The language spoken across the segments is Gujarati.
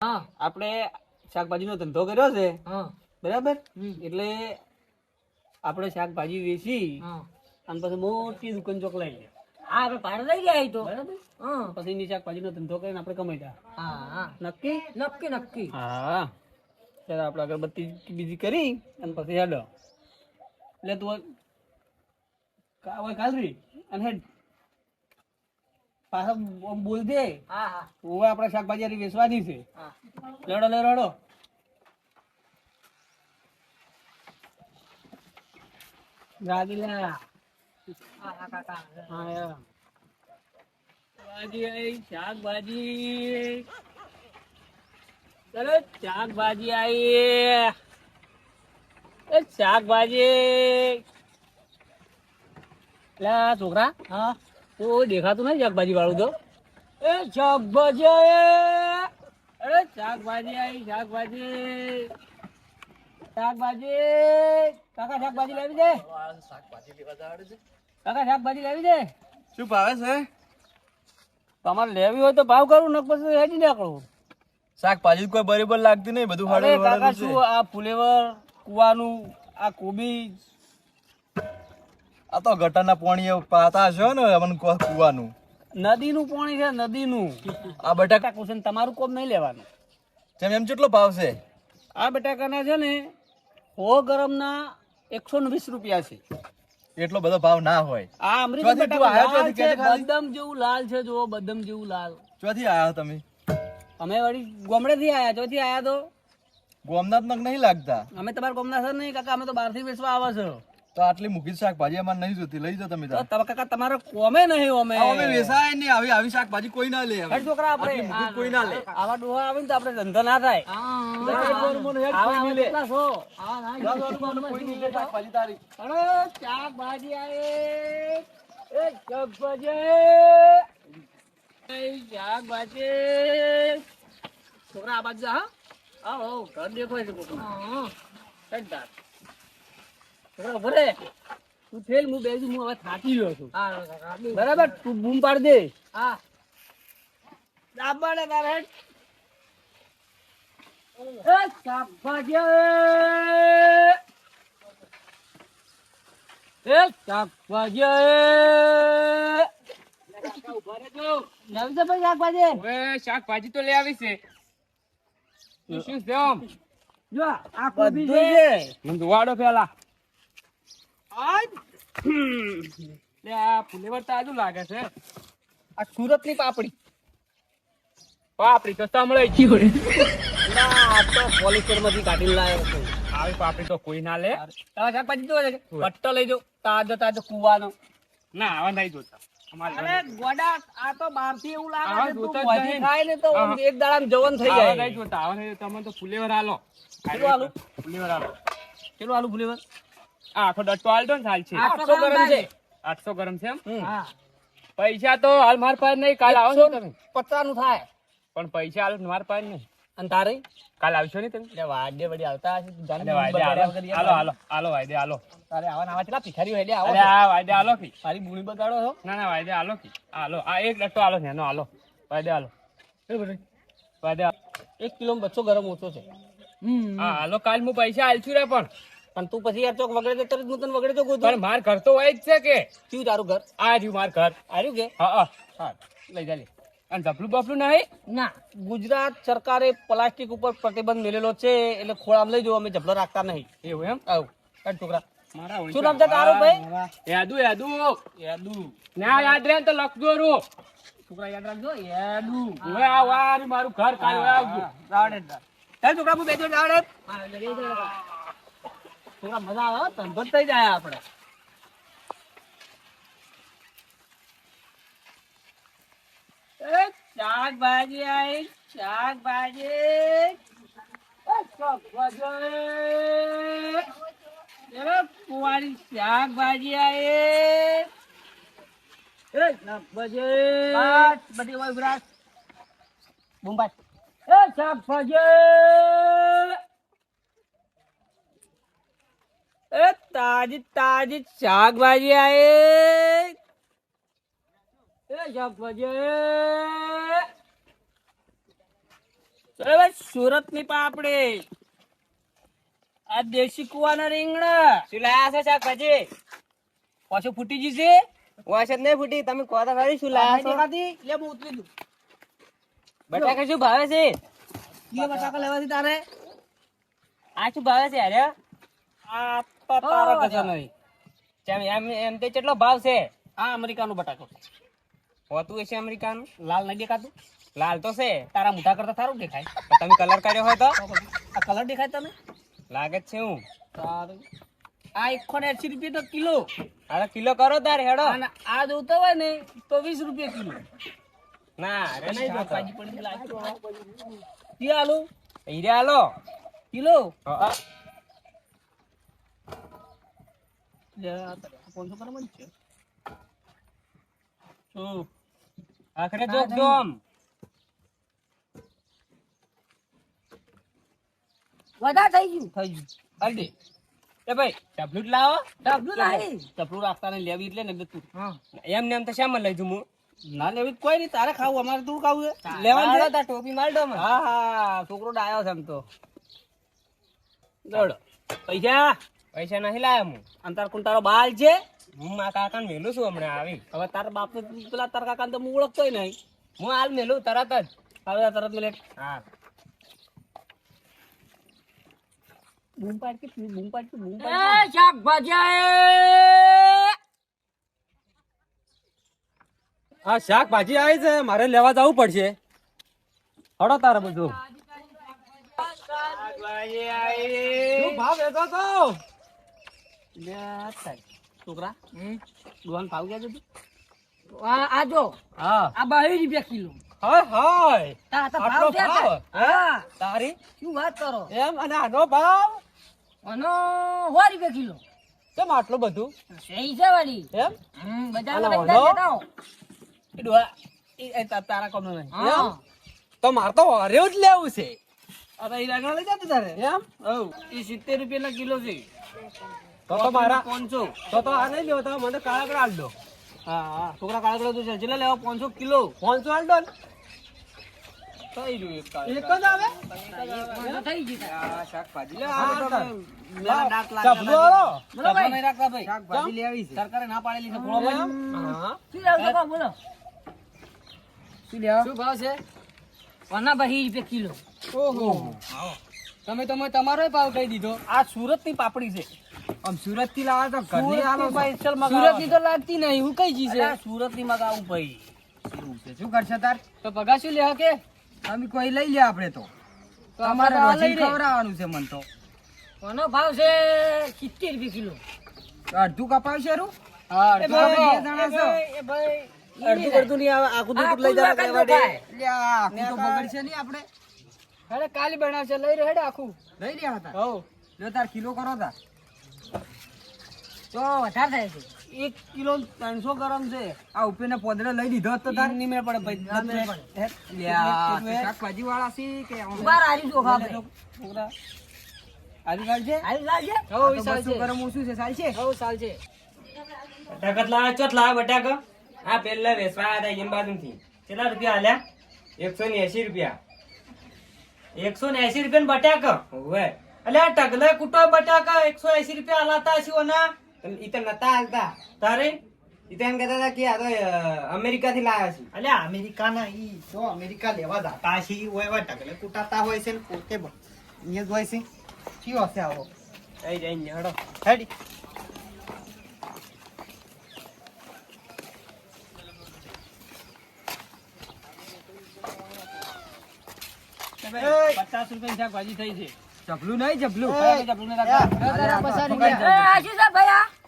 આપણે શાકભાજીનો ધંધો કર્યો છે. બરાબર? એટલે આપણે શાકભાજી વેચી અને પછી મોટી દુકાન ચોક લઈ હા આપણે ભાડે લઈ ગયા તો. બરાબર? પછી એની શાકભાજીનો ધંધો કરીને આપણે કમાઈ હા હા. નક્કી? નક્કી નક્કી. હા. ત્યારે આપણે અગરબત્તી બીજી કરી અને પછી હેડો. એટલે તું કાલ રહી અને હેડ. પાછા બોલ દે. હવે આપણે શાકભાજી વેચવાની છે. લડો લેડો લે રડો. ગાડી લે હા હા કાકા. હા યાર. શાકભાજી શાકભાજી. ચલો શાકભાજી આઈ. એ શાકભાજી. છોકરા. હા. તો દેખાતું નહીં શાકભાજી વાળું તો? એ શાકભાજી અરે શાકભાજી આવી શાકભાજી. શાકભાજી. કાકા શાકભાજી લાવી દે કાકા શાકભાજી લાવી દે શું ભાવે છે? તમારે લેવી હોય તો ભાવ કરું ને પછી હેડી નાખડું શાકભાજી કોઈ બરાબર લાગતી નહીં બધું કાકા શું આ ફુલેવર કુવાનું આ કોબી. આ તો ગટરના પાણી પાતા છે ને અમને કુવાનું. નદીનું પાણી છે નદીનું. આ બટાકા કુશન તમારું કોમ નહીં લેવાનું. જેમ એમ કેટલો ભાવ છે. આ બટાકાના છે ને સો ગરમના એકસો ને વીસ રૂપિયા છે. એટલો બધો ભાવ ના હોય. આ અમૃત બટાકા છે કહેજે જેવું લાલ છે જો બદમ જેવું લાલ. ચોથી આયા તમે. અમે વળી ગોમડે થી આયા ચોથી આયા તો. ગોમનાથ નહીં લાગતા. અમે તમારા ગોમનાથ નહીં કાકા અમે તો બહારથી વેચવા આવે છે. તો આટલી મૂકી શાકભાજી અમારે નહીં જોતી. લઈ જાઓ તમે. કાકા તમારે કોમે નહીં અમે અમે વેસાય નહીં. આવી આવી શાકભાજી કોઈ ના લે હવે. છોકરા આપણે કોઈ ના લે. આવા ડોહા આવે ને તો આપણે ધંધો ના થાય. આવા આવા શાકભાજી તારી. અરે શાકભાજી આએ એ શાકભાજી શાકભાજી છોકરા આ બાજુ હા હા. આવો ઘર દેખાય છે. છોકરા તું થેલ હું બેસું હું હવે થાકી ગયો છું. બરાબર? તું બૂમ પાડ દે. હા. દાબાડે તારે. એ શાકભાજી એ ભાઈ શાકભાજી. શાકભાજી તો લઈ આવી છે શું છે જો આ બધું છે. મને જોવાડો લે આ ફુલેવર તાજુ લાગે છે. આ સુરત પાપડી. પાપડી તો સાંભળાઈ ગઈ ના તો પોલીસરમાંથી કાઢીને લાવ્યો છું. આવી પાપડી તો કોઈ ના લે. તારા શાકભાજી જોવે છે પટ્ટો લઈ જાઓ. તાજો તાજો કુવાનો. ના આવા નહીં જોતા. અરે ગોડા આ તો બહાર એવું લાગે છે તું જોતા જ મોઢી નહીં. ખાય ને તો એક દાડામાં જવન થઈ આવા જાય. નહીં જોતા. આવા નહીં જોતા. તમે તો ફુલેવર આલો. કેટલું આલું? ફુલેવર આલો. કેટલું આલુ ફુલેવર. આખો ડટ્ટો આલતો ને હાલ છે. આઠસો ગરમ છે. આઠસો ગરમ છે એમ? પૈસા તો હાલ માર પાસે નહીં કાલ આવશો તમે. પચાસનું થાય. પણ પૈસા હાલ માર પાસે નહીં. અને તારે? કાલ આવશો નહીં તમે? વાડે વડી આવતા હશે. વાયદે હાલો. હાલો હાલો વાયદે હાલો. તારે આવા નાવા કેટલા ભિખારીઓ હેડે આવો અરે આ વાયદે હાલો કી. મારી બુણી બગાડો છો. ના ના વાયદે હાલો કી. હાલો આ એક ડટ્ટો હાલો છે એનો હાલો. વાયદે હાલો. વાયદે એક કિલો બચ્ચો ગરમ ઓછો છે. હા હાલો કાલ હું પૈસા આલશું રે પણ. પણ તું પછી યાર ચોક વગડે તો તરત હું તને વગડે તો ગોતું. પણ માર ઘર તો હોય જ છે કે? ક્યુ તારું ઘર? આ રહ્યું માર ઘર. આર્યું કે? હા હા. હા લઈ જા લે. અને ધપલું બફલું નહીં? ના ગુજરાત સરકારે પ્લાસ્ટિક ઉપર પ્રતિબંધ મેલેલો છે એટલે ખોળામાં લઈ જવું અમે જબલો રાખતા નહીં. એવું એમ? આવું. કાઢ છોકરા શું નામ છે તારું ભાઈ? યાદુ યાદુ. યાદુ. ના યાદ રહે ને તો લખજો રું. છોકરા યાદ રાખજો યાદુ. હવે આ વારી મારું ઘર કાલ આવજો. રાવડે ચાલ છોકરા હું બેજો રાવડે છોકરા મજા આવે ધંધો થઈ જાય આપણે શાકભાજી આવી શાકભાજી. કુંવારી શાકભાજી એ શાકભાજી. બધી હોય શાકભાજી એ તાજી તાજી શાકભાજી આઈ એ શાકભાજી બરાબર સુરતની પાપડી. આ દેશી કુવાના રીંગણા. શું લાયા છે શાકભાજી? પાછું ફૂટી જશે વાસ જ નહીં ફૂટી. તમે કહો તો ખરી શું લાયા છો? લે હું ઉતરી દઉં. બટાકા શું ભાવે છે? બટાકા લેવાથી તારે. આ શું ભાવે છે અરે? આ તારા કશા નહીં. ચમ એમ એમ તો કેટલો ભાવ છે? આ અમેરિકાનો બટાકો હોતું હશે અમેરિકાનું? લાલ નહીં દેખાતું? લાલ તો છે. તારા મોઢા કરતા સારું દેખાય. તમે કલર કર્યો હોય તો? આ કલર દેખાય તને? લાગે છે હું. સારું. આ એકસો ને એસી રૂપિયા તો કિલો. હવે કિલો કરો તારે હેડો. અને આ જોતો હોય ને તો વીસ રૂપિયા કિલો. ના અરે નહીં જોતો. આલુ હીરે હાલો. કિલો? હા. લે આ તારે પાંચસો કરાવવા જ છે શું આખરે જોક દો વધારે થઈ ગયું થઈ ગયું હાલ એ ભાઈ ચપલું જ લાવો ડબલું નહીં ચપલું રાખતા ને લેવી એટલે ને તું એમ ને એમ તો શામાં લઈ જઉં હું ના લેવી તો કોઈ નહીં તારે ખાવું અમારે તું ખાવું લેવાનું ટોપી માર દો હા હા છોકરો ડાયો છે એમ તો દોડ પૈસા પૈસા નહીં લાયા હું. અંતર કોણ તારો બાલ છે? હું મારા કાકાને મેલું છું હમણાં આવી. હવે તારા બાપ પેલા તારા કાકા તો હું ઓળખતોય નહીં. હું હાલ મેલું તરત જ. હવે તરત મેલે હા. બૂમ બૂમ બૂમ શાકભાજી હા શાકભાજી આવી છે મારે લેવા જવું પડશે. હડો તારે બધું. ભાવ વેચો સાહેબ. છોકરા દુકાન ભાવ ક્યાં જતું આ આ જો. હા. આ બાવીસ રૂપિયા કિલો. હાય હાય. તા તા ભાવ ભાવ? હા? તારી? શું વાત કરો? એમ અને આનો ભાવ? આનો સો રૂપિયા કિલો. કેમ આટલું બધું? સહી છે વાળી એમ? બજારમાં. એ તારા કોમનો નહીં. હા. તો મારે તો હરેવ જ લેવું છે. અરે એ રાગણા લઈ જતો તારે? એમ? ઓ એ સિત્તેર રૂપિયાના કિલો છે. તો તો મારા પાંચસો તો તો આ નહીં લેવો તો મને કાળા આલ દો. હા હા છોકરા કાળા કલર છે. કેટલા લેવા પાંચસો કિલો. પાંચસો આલ દો થઈ રહ્યું એક એક જ આવે? થઈ ગયું. શાકભાજી. લે, આ તો તાર. મેલા દાંત લાગેલા ચપલું આલો. છે. ચપલું નહીં રાખતા ભાઈ. શાકભાજી લેવી છે. સરકારે ના પાડેલી છે ફોડો બાજુ. હા. શું લાવ છો? બોલો? શું લેવા? શું ભાવ છે? આના બાવીસ રૂપિયા કિલો. ઓહો. તમે તમે તમારો ભાવ કહી દીધો. આ સુરતની પાપડી છે. આમ સુરતથી લાવા તો ઘરની આલો છો. સુરતની તો લાગતી નહીં હું કઈ જી છે? સુરતની મગાવું ભાઈ. શું કરશે તાર? તો પગા શું લેવા કે? અમે કોઈ લઈ લે આપણે તો. તો તમારે તો રોજી ખવડાવવાનું છે મન તો. કોનો ભાવ છે? સિત્તેર રૂપિયા કિલો. અડધું કપાવશે રૂ? હા એ ભાઈ, એ ભાઈ, એ અડધું નહીં આવે આખું દૂધ લઈ જવા. લે આખું તો બગડશે નહીં આપણે. અરે કાલી બનાવશે લઈ રહ્યો હેડે આખું. લઈ રહ્યા તાર. હો લો તાર કિલો કરો તાર. તો વધારે થાય છે. એક કિલો ત્રણસો ગ્રામ છે. આ ઉપરને પોદરે લઈ લીધો હોત તો તાર. નહીં મેળ પડે ભાઈ. લે આ શાકભાજી વાળા છે કે? બાર હારી ચોખા આપણે છોકરા આવી ગાડી છે? હારી લાગશે આ તો બસો ગ્રામ ઓછું છે ચાલશે હવ ચાલ છે. બટાકા લાવે ચોટ લાવે બટાકા? હા પેલા વેસવા આવ્યા હતા એમ બાજુથી કેટલા રૂપિયા હાલ્યા એકસો ને એસી રૂપિયા. એકસો ને એસી રૂપિયા બટાકા? હોવે. અલ્યા આ ટગલે કુટો બટાકા એકસો એસી રૂપિયા હાલાતા છે ઓના ઈ તો નતા હાલતા તારે ઈ તો એમ કહેતા હતા કે આ તો અમેરિકા થી લાવ્યા છે એટલે અમેરિકા ના ઈ તો અમેરિકા લેવા જતા છે ઈ હોય એવા ટકલે કુટાતા હોય છે ને પોતે બ- અહીંયા જ હોય છે કયો હશે આવો જઈ જઈને હડો હેડી પચાસ રૂપિયા શાકભાજી થઈ છે જબલું નહીં જબલું કયા ચપલું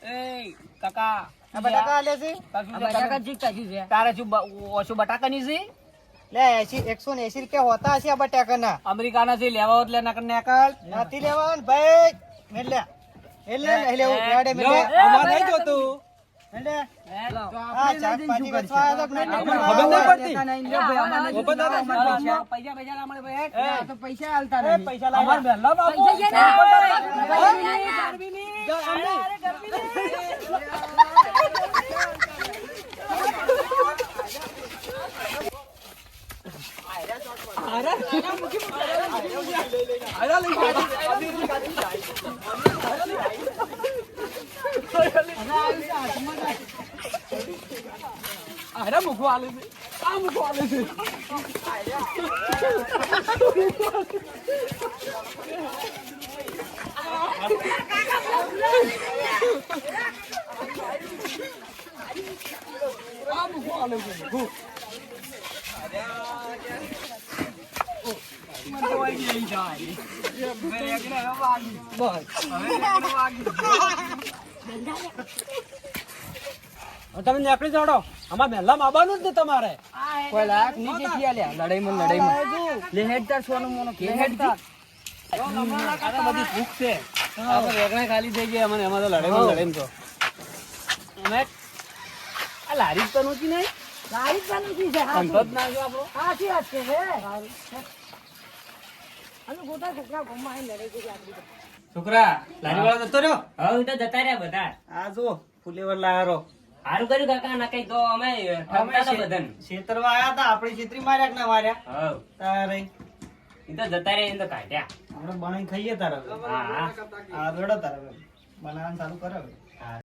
એ કાકા આ બટાકા આલે છે? બટાકા છે તારે શું ઓછું બટાકાની છે? લે એસી એકસો ને એસી રૂપિયા હોતા હશે આ બટાકાના. અમેરિકાના છે લેવા હોત લે નકર નેકળ. નથી લેવા ભાઈ. મેલ લે. મેલ લે ને, લેવું લેવાડે મેલ અમારે નહીં જોતું. પૈસા પૈસા. પૈસા પૈસા ના મળે ભાઈ હેઠ. આ તો પૈસા હાલતા નહીં. પૈસા લાવ્યા વહેલા બાપુ. પૈસા છે ને? અરે મૂકો આલે છે. આ મૂકો આલે છે. આ મૂકો આલે છે. વાગી. તમે નીકળી જાડો આમાં મહેલા આવવાનું જ ને તમારે? કોઈ લાયક નીચે થી લે લડાઈમાં લડાઈમાં. લે હેડ તાર સોનું મોનો. કે હેડ તો બધી ભૂખ છે. આ વેગણા ખાલી થઈ ગયા મને એમાં લડાઈમાં લડાઈમાં તો. અમે આ લારી તો નહોતી નહીં લારી ચાલુ છે છે હા અંતો ના જો આપણો. સાચી વાત છે હે. છોકરા લારી વાળા જતો રહ્યો? હવે તો જતા રહ્યા બધા. આ જો ફુલેવર લાયારો સારું કર્યું કાકા? ના કઈ તો અમે ઠપતા હતા બધાને. છેતરવા આયા હતા આપણે છેતરી માર્યા કે ના માર્યા? હવ. તારે. ઈ તો જતા રહ્યા ઈ તો કાઢ્યા. આપણે બનાવી ખાઈએ તારે હા હા. આ રેડો તારે. બનાવવાનું ચાલુ કરે